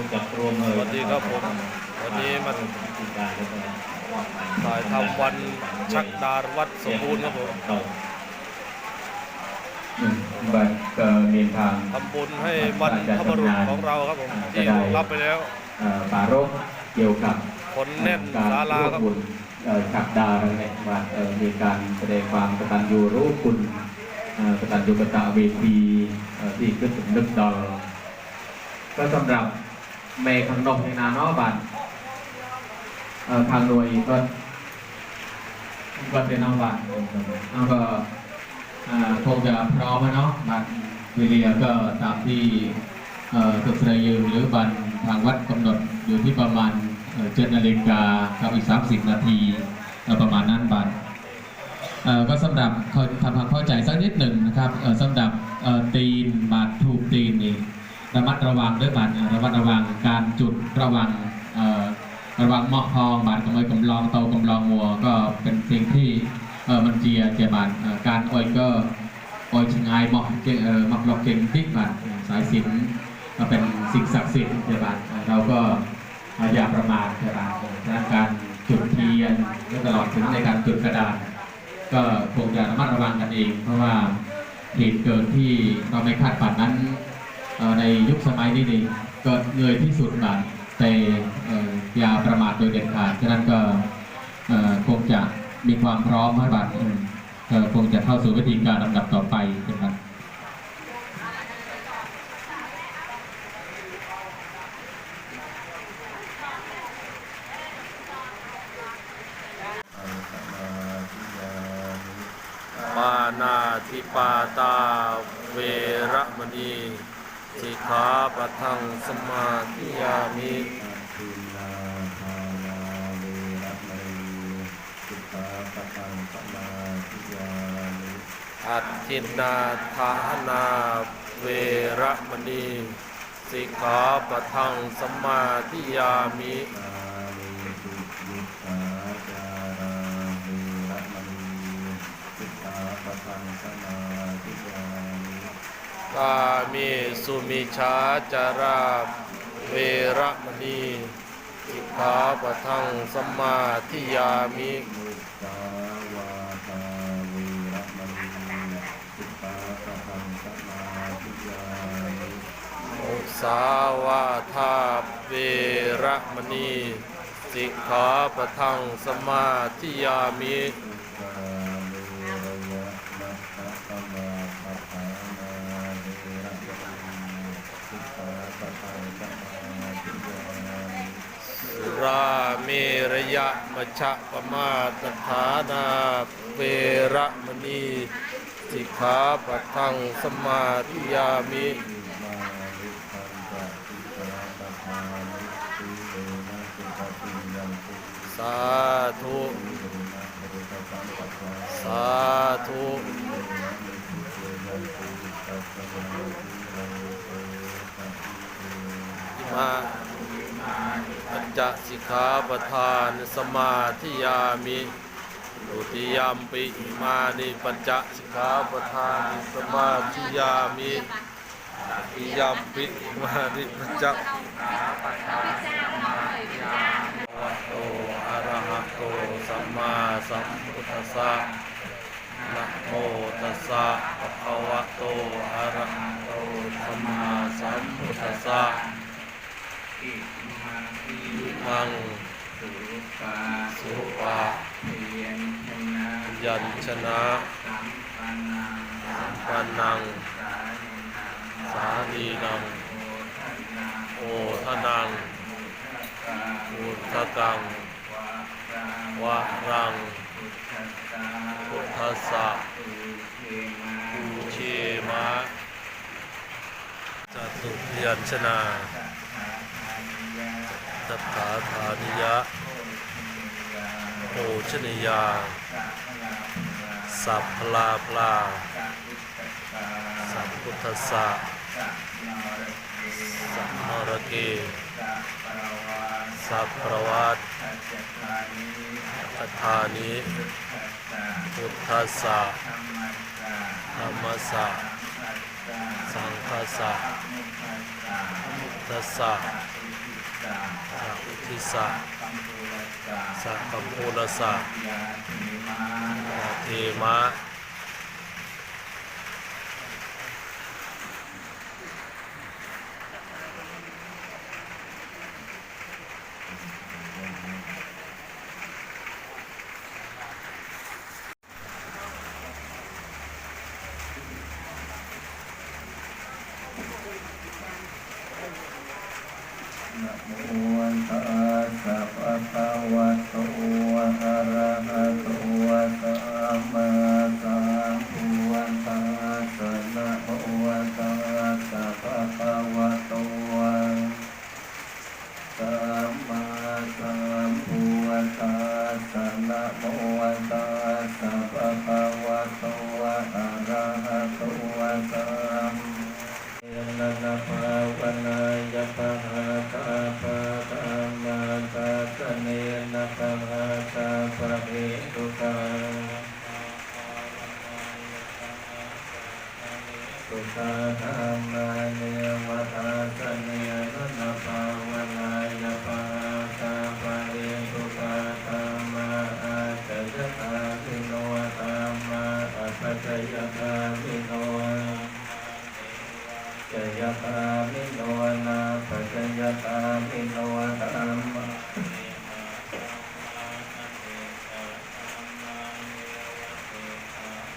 งจับรวมเลยสวัสดีครับผมวันนี้มาถ่ายทำวันชักดาวัดสมบูรณ์ครับผมบัตรก็เรียนทางทำบุญให้บรรพบุรุษของเราครับผมที่รับไปแล้วเอ่อปรารภเกี่ยวกับคนแน่นศาลาครับวมญเอ่อฉักดาอะไรเนี่ยว่าเอ่อมีการแสดงความกตัญญูรู้คุณเอ่อกตัญญูกตเวทีเอ่อที่ขึ้นถึงนึกดอลก็สำหรับ เมย์ข้างนกในนาเนาะบัตรเอ่อทางหน่วยก็ก็เป็นน้องบัตรแล้วก็อ่าคงจะพร้อมแล้วเนาะบัตรวิเลียก็ตามที่เอ่อตึกสระยืนหรือบันทางวัดกำหนดอยู่ที่ประมาณเจ็ดนาฬิกาครับอีก 30 นาทีประมาณนั้นบันก็สำหรับเขาทำความเข้าใจสักนิดหนึ่งนะครับสำหรับตีนบาดถูกตีนนี่ ระมัดระวังด้วยบันระมัดระวังการจุดระวังระวังเหมาะพองบาดกำมวยกำลองเตากำลองมัวก็เป็นสิ่งที่มันเจียเจียบานเอ่อการออยก็โอยชงายเหมาะเจเอ่อมักหลอกเก่งที่บัตรสายสินมาเป็นสิ่งศักดิ์สิทธิ์ใช่บัตรเราก็อย่าประมาทใช่บัตรดังนั้นการจุดเทียนและตลอดถึงในการจุดกระดาษก็คงจะระมัดระวังกันเอง เพราะว่าเหตุเกิดที่เราไม่คาดฝันนั้น ในยุคสมัยนี้นี่กิดเงยที่สุดบัตรแต่อย่าประมาทโดยเด็ดขาดฉะนั้นก็คงจะมีความพร้อมให้บัตรคงจะเข้าสู่วิธีการลำดับต่อไปนะครับมานาทิปาตาเวระมณี ขาปะทังสมาธิยามิทุลาภาลาเวรมณีสุขาปตังสมาธิยามิอัตถินาทานาเวระมณีสิกขาปะทังสมาธิยามิตาเวสุยุตตาจาราเวรมณีสุขาปตังสมาธิยามิ กามิสุมิชาจาราเวรมณีสิกขาปะทังสมาธิยามิมุสาวาทาเวรมณีสุขาปตังสมาธิยามิมุสาวาทาเวรมณีสิกขาปะทังสมาธิยามิ ราเมระยะมชะปมาตฐานาเวระมณีสิกขาปะทังสมาธิยามิสาธุสาธุสา สิกขาปทานสมาธิยามิตุติยมปิมานิปัญจสิกขาปทานสมาธิยามิตุติยมปิมานิปัญจโตอะระหะโตสัมมาสัมพุทธัสสะนะโมตัสสะภะคะวะโตอะระหะโตสัมมาสัมพุทธัสสะ อิมังอิมัง สุปาสุปะเพียนชนะยัญชนะสัมปันนังปานัง สานินังสานีนัง โอทันนังโอทนังมุตตะอุทกัง วะรังวะรัง พุทธัสสะพุทธัสสะตุเทมาปูเชมะจตุยัญชนา ตถาธานิยะโภชนิยา สัพพลาพลา สัพพุทธสะสัมมรเกสัพประวัตอัฏฐานิพุทธสะธรรมสสะสังฆทัสสะทัสสะ สัพพิสะสัพพพุรสะยะเทมะนะ ภาวะนายะภะหะตาภะธรรมาตาสเนนะภะหะตาภะเหตุกาสุขะธรรมา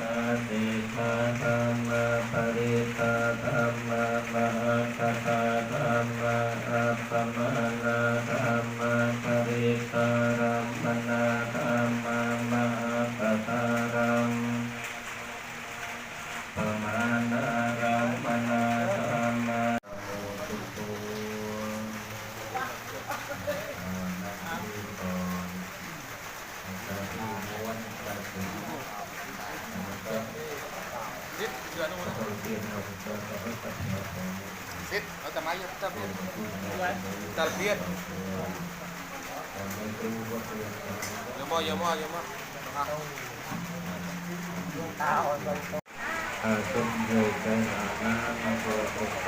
นาติธาธรรมปริตาธรรมมหา Kita lihat. ตัมมังตุวะเตนะ Ya mau, ya mau, ya mau. Ah. อาตุมเยเตนะนะนะโมตุโต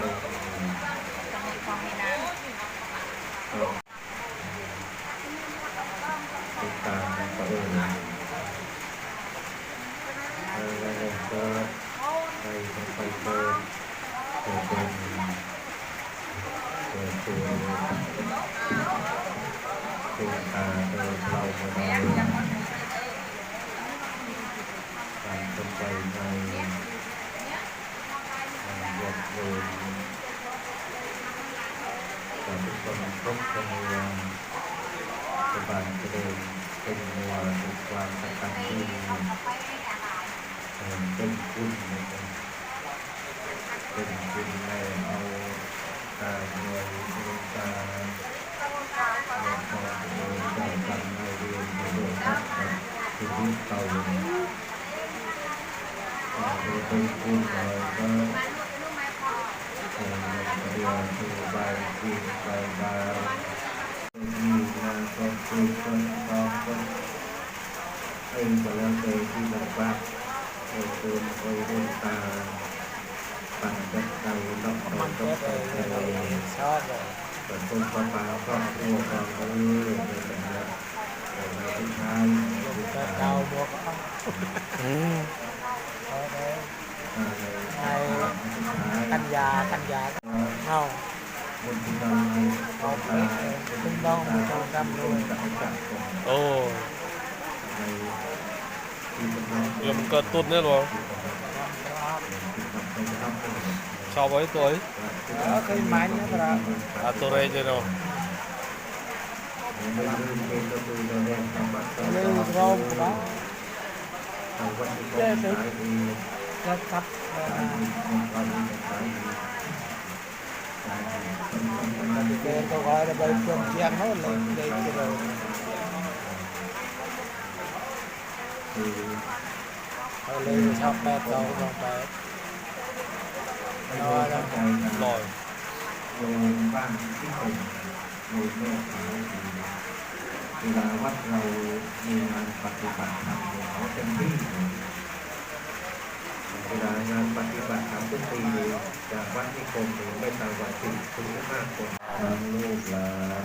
ติดตามก็ได้เลยอะไรก็ไปไปเปิดเปิดเป็นเปิด ตัวตัวตาเดินเราไปได้การเป็นไปในยกเว้นแต่ทุกคนครบจำนวนสบายจะเดินเป็นหัวเป็นความกตัญญูเอ่อเป็นคุณนะครับเป็นคุณในเอา ตาเงินดวงตางินทองเงินได้ตังในเรียนในโลกทัศน์ชีวิตเก่าเอ่อเป็นคุณเลยก็เอ่อเรียนสู่ใบกินใบบามีงานก็คือคนตองคนเองก็แล้วแต่ที่ลำบากโอ้โหโอ้โหตา ปั่นจักรเราต้องคอยต้องคอยอะไรแต่คนปลาปลาก็โอ้ก็เออเป็นแบบนั้นแต่ในที่ท้ายที่ท้าย đau buộc không อืม ở đây ในที่ท้าย canh già canh già không คนที่ทำให้เขาตาเป็นต้องต้องทำด้วยจักรจักรโอ้ในที่เป็นน้องเดี๋ยวมันเกิดตุดเนี่ยหรอ ชาวไว้ตัวไอ้ ở cái máy nó là อาตัวเรเจเนาะ lưu rôm của đó เล่น rất thấp để tôi gọi là bởi phương chiang nó lên đây cái rồi ở lên sau bè tàu trong bè nó là ลอยโยมบ้านที่เป็นโยมแม่ขาวดีเวลาวัดเรามีงานปฏิบัติธรรมเนี่ยเขาเต็มที่เลยเวลางานปฏิบัติธรรมทุกปีจากวัดนิคมหรือไม่ต่ำกว่าสิบถึงห้าคน ทั้งลูกหลาน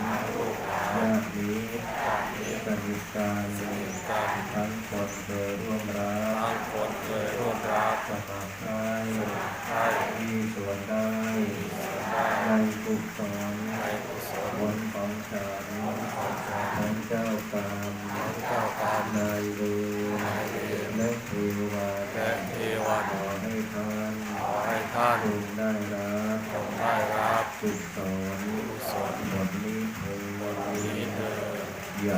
ญาติมิตรสนิทกันทั้งคนเคยร่วมรัทั้กงคนเคยร่วมรักสมัครใจให้มีส่วนได้ในกุศลในกุศลผลของฉันของเจ้ากรรม รั